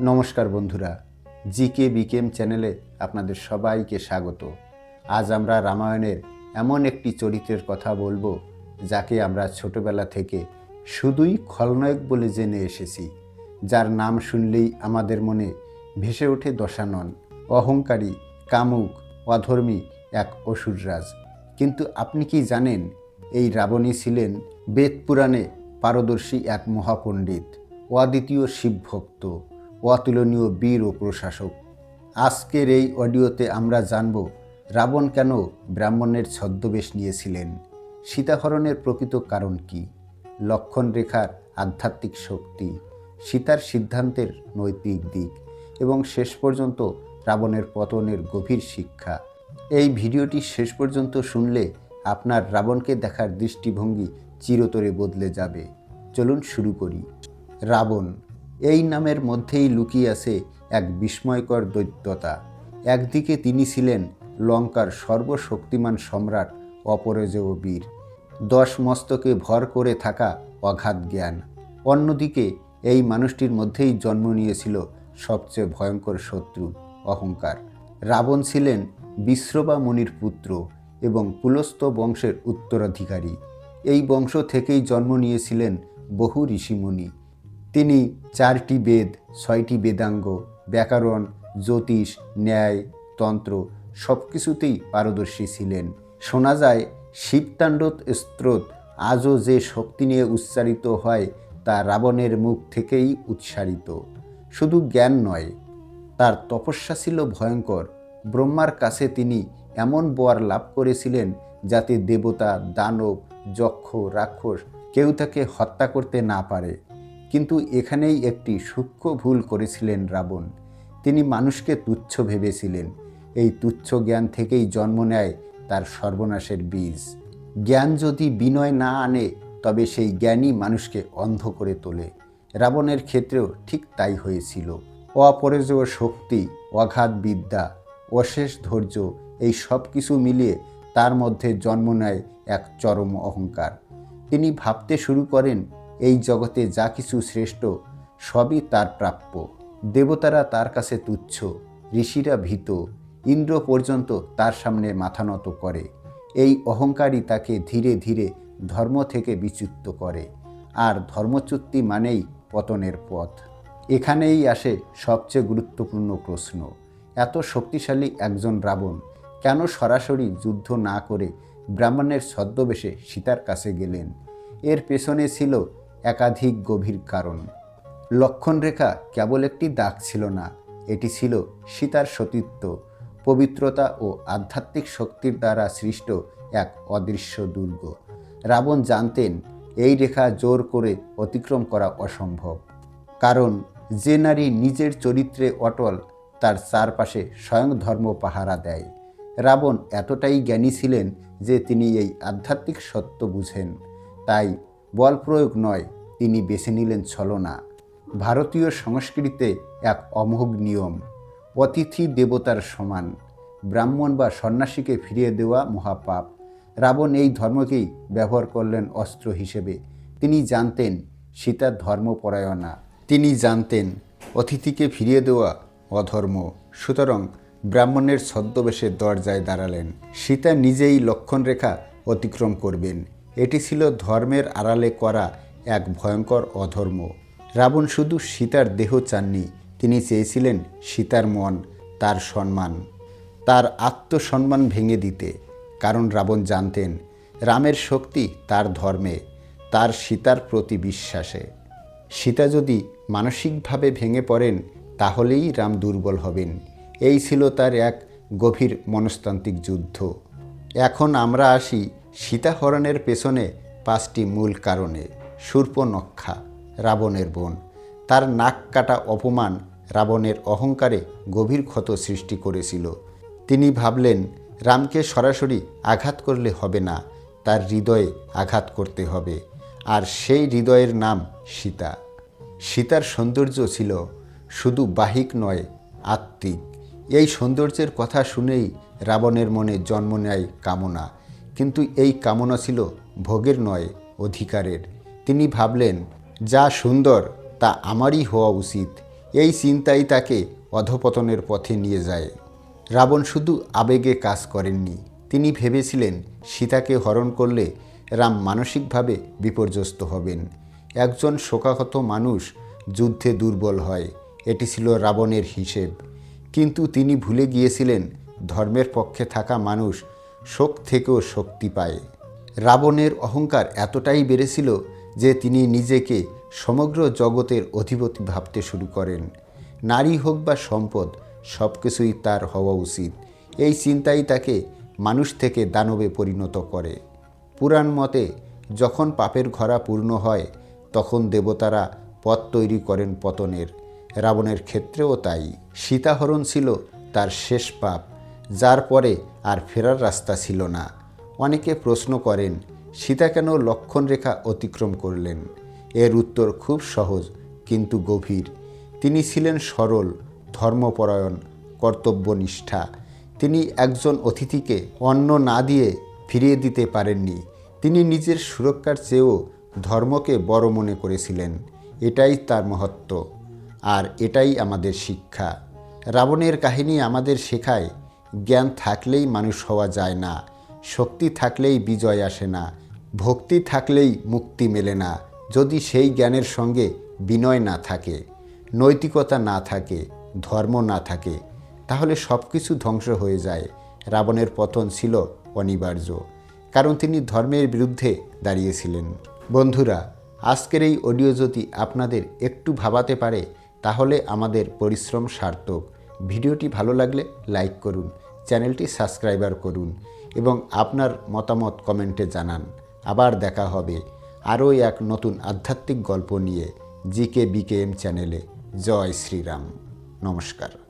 নমস্কার বন্ধুরা, GK became চ্যানেলে আপনাদের সবাইকে স্বাগত। আজ আমরা রামায়ণের এমন একটি চরিত্রের কথা বলব, যাকে আমরা ছোটবেলা থেকে শুধুই খলনায়ক বলে জেনে এসেছি, যার নাম শুনলেই আমাদের মনে ভেসে ওঠে দশানন, অহংকারী, কামুক, অধর্মী এক অসুররাজ কিন্তু আপনি কি জানেন, এই রাবণী ছিলেন বেদ পুরাণে পারদর্শী এক মহাপণ্ডিত, অদ্বিতীয় শিবভক্ত। অতুলনীয় বীর ও প্রশাসক। আজকের এই অডিওতে আমরা জানব, রাবণ কেন ব্রাহ্মণের ছদ্মবেশ নিয়েছিলেন? সীতাহরণের প্রকৃত কারণ কি? লক্ষণ রেখার আধ্যাত্মিক শক্তি, সীতার সিদ্ধান্তের নৈতিক দিক, এবং শেষ পর্যন্ত রাবণের পতনের গভীর শিক্ষা। এই ভিডিওটি শেষ পর্যন্ত শুনলে আপনার রাবণকে দেখার দৃষ্টিভঙ্গি চিরতরে বদলে যাবে। চলুন শুরু করি। রাবণ এই নামের মধ্যেই লুকিয়ে আছে এক বিস্ময়কর দৈত্যতা। একদিকে তিনি ছিলেন লঙ্কার সর্বশক্তিমান সম্রাট অপরাজেয় বীর। দশ মস্তকে ভর করে থাকা অগাধ জ্ঞান। অন্যদিকে এই মানুষটির মধ্যেই জন্ম নিয়েছিল সবচেয়ে ভয়ঙ্কর শত্রু, অহংকার। রাবণ ছিলেন বিশ্রবা মুনির পুত্র এবং পুলস্ত বংশের উত্তরাধিকারী। এই বংশ থেকেই জন্ম নিয়েছিলেন বহু ঋষিমুনি। তিনি চারটি বেদ, ছয়টি বেদাঙ্গ, ব্যাকরণ, জ্যোতিষ, ন্যায়, তন্ত্র সব কিছুতেই পারদর্শী ছিলেন। শোনা যায় শিবতাণ্ডব স্ত্রোত আজও যে শক্তি নিয়ে উচ্চারিত হয় তা রাবণের মুখ থেকেই উচ্চারিত। শুধু জ্ঞান নয়, তার তপস্যা ছিল ভয়ঙ্কর। ব্রহ্মার কাছে তিনি এমন বর লাভ করেছিলেন যাতে দেবতা, দানব, যক্ষ, রাক্ষস কেউ তাকে হত্যা করতে না পারে। কিন্তু এখানেই একটি সূক্ষ্ম ভুল করেছিলেন রাবণ। তিনি মানুষকে তুচ্ছ ভেবেছিলেন। এই তুচ্ছ জ্ঞান থেকেই জন্ম নেয় তার সর্বনাশের বীজ। জ্ঞান যদি বিনয় না আনে, তবে সেই জ্ঞানই মানুষকে অন্ধ করে তোলে। রাবণের ক্ষেত্রেও ঠিক তাই হয়েছিল। অপরাজয় শক্তি অগাধ বিদ্যা, অশেষ ধৈর্য, এই সব কিছু মিলিয়ে তার মধ্যে জন্ম নেয় এক চরম অহংকার। তিনি ভাবতে শুরু করেন এই জগতে যা কিছু শ্রেষ্ঠ, সবই তার প্রাপ্য। দেবতারা তার কাছে তুচ্ছ, ঋষিরা ভীত, ইন্দ্র পর্যন্ত তার সামনে মাথা নত করে। এই অহংকারই তাকে ধীরে ধীরে ধর্ম থেকে বিচ্যুত করে। আর ধর্মচ্যুতি মানেই পতনের পথ। এখানেই আসে সবচেয়ে গুরুত্বপূর্ণ প্রশ্ন, এত শক্তিশালী একজন রাবণ কেন সরাসরি যুদ্ধ না করে ব্রাহ্মণের ছদ্মবেশে সীতার কাছে গেলেন? এর পেছনে ছিল একাধিক গভীর কারণ। লক্ষণরেখা কেবল একটি দাগ ছিল না, এটি ছিল সীতার সতীত্ব, পবিত্রতা ও আধ্যাত্মিক শক্তির দ্বারা সৃষ্ট এক অদৃশ্য দুর্গ। রাবণ জানতেন, এই রেখা জোর করে অতিক্রম করা অসম্ভব। কারণ যে নারী নিজের চরিত্রে অটল, তার চারপাশে স্বয়ং ধর্ম পাহারা দেয়। রাবণ এতটাই জ্ঞানী ছিলেন যে তিনি এই আধ্যাত্মিক সত্য বুঝেন। তাই বল প্রয়োগ নয়, তিনি বেছে নিলেন ছলনা। ভারতীয় সংস্কৃতিতে এক অমোঘ নিয়ম, অতিথি দেবতার সমান, ব্রাহ্মণ বা সন্ন্যাসীকে ফিরিয়ে দেওয়া মহাপাপ। রাবণ এই ধর্মকেই ব্যবহার করলেন অস্ত্র হিসেবে। তিনি জানতেন সীতার ধর্মপরায়ণা। তিনি জানতেন অতিথিকে ফিরিয়ে দেওয়া অধর্ম। সুতরাং ব্রাহ্মণের ছদ্মবেশের দরজায় দাঁড়ালেন। সীতা নিজেই লক্ষণরেখা অতিক্রম করবেন। এটি ছিল ধর্মের আড়ালে করা এক ভয়ঙ্কর অধর্ম। রাবণ শুধু সীতার দেহ চাননি, তিনি চেয়েছিলেন সীতার মন, তার সম্মান। তার আত্মসম্মান ভেঙে দিতে, কারণ রাবণ জানতেন রামের শক্তি তার ধর্মে, তার সীতার প্রতি বিশ্বাসে। সীতা যদি মানসিকভাবে ভেঙে পড়েন, তাহলেই রাম দুর্বল হবেন। এই ছিল তার এক গভীর মনস্তান্ত্রিক যুদ্ধ। এখন আমরা আসি সীতাহরণের পেছনে পাঁচটি মূল কারণে সূর্পনক্ষা রাবণের বোন। তার নাক কাটা অপমান রাবণের অহংকারে গভীর ক্ষত সৃষ্টি করেছিল। তিনি ভাবলেন, রামকে সরাসরি আঘাত করলে হবে না, তার হৃদয়ে আঘাত করতে হবে। আর সেই হৃদয়ের নাম সীতা। সীতার সৌন্দর্য ছিল শুধু বাহিক নয়, আত্মিক। এই সৌন্দর্যের কথা শুনেই রাবণের মনে জন্ম নেয় কামনা। কিন্তু এই কামনা ছিল ভোগের নয়, অধিকারের। তিনি ভাবলেন, যা সুন্দর, তা আমারই হওয়া উচিত। এই চিন্তাই তাকে অধপতনের পথে নিয়ে যায়। রাবণ শুধু আবেগে কাজ করেননি। তিনি ভেবেছিলেন, সীতাকে হরণ করলে রাম মানসিকভাবে বিপর্যস্ত হবেন। একজন শোকাহত মানুষ যুদ্ধে দুর্বল হয়, এটি ছিল রাবণের হিসেব। কিন্তু তিনি ভুলে গিয়েছিলেন, ধর্মের পক্ষে থাকা মানুষ শোক থেকেও শক্তি পায়। রাবণের অহংকার এতটাই বেড়েছিল যে তিনি নিজেকে সমগ্র জগতের অধিপতি ভাবতে শুরু করেন। নারী হোক বা সম্পদ সব কিছুই তার হওয়া উচিত। এই চিন্তাই তাকে মানুষ থেকে দানবে পরিণত করে। পুরাণ মতে, যখন পাপের ঘরা পূর্ণ হয়, তখন দেবতারা পথ তৈরি করেন পতনের। রাবণের ক্ষেত্রেও তাই। সীতাহরণ ছিল তার শেষ পাপ। যার পরে আর ফেরার রাস্তা ছিল না। অনেকে প্রশ্ন করেন, সীতা কেন লক্ষণ রেখা অতিক্রম করলেন? এর উত্তর খুব সহজ, কিন্তু গভীর। তিনি ছিলেন সরল, ধর্মপরায়ণ, কর্তব্যনিষ্ঠা। তিনি একজন অতিথিকে অন্ন না দিয়ে ফিরিয়ে দিতে পারেননি। তিনি নিজের সুরক্ষার চেয়েও ধর্মকে বড় মনে করেছিলেন। এটাই তার মহত্ব। আর এটাই আমাদের শিক্ষা। রাবণের কাহিনী আমাদের শেখায় জ্ঞান থাকলেই মানুষ হওয়া যায় না, শক্তি থাকলেই বিজয় আসে না, ভক্তি থাকলেই মুক্তি মেলে না, যদি সেই জ্ঞানের সঙ্গে বিনয় না থাকে, নৈতিকতা না থাকে, ধর্ম না থাকে, তাহলে সব কিছু ধ্বংস হয়ে যায়। রাবণের পতন ছিল অনিবার্য, কারণ তিনি ধর্মের বিরুদ্ধে দাঁড়িয়েছিলেন। বন্ধুরা, আজকের এই অডিও যদি আপনাদের একটু ভাবাতে পারে, তাহলে আমাদের পরিশ্রম সার্থক। ভিডিওটি ভালো লাগলে লাইক করুন। চ্যানেলটি সাবস্ক্রাইবার করুন এবং আপনার মতামত কমেন্টে জানান। আবার দেখা হবে আরও এক নতুন আধ্যাত্মিক গল্প নিয়ে জিকে বিকেএম চ্যানেলে। জয় শ্রীরাম। নমস্কার।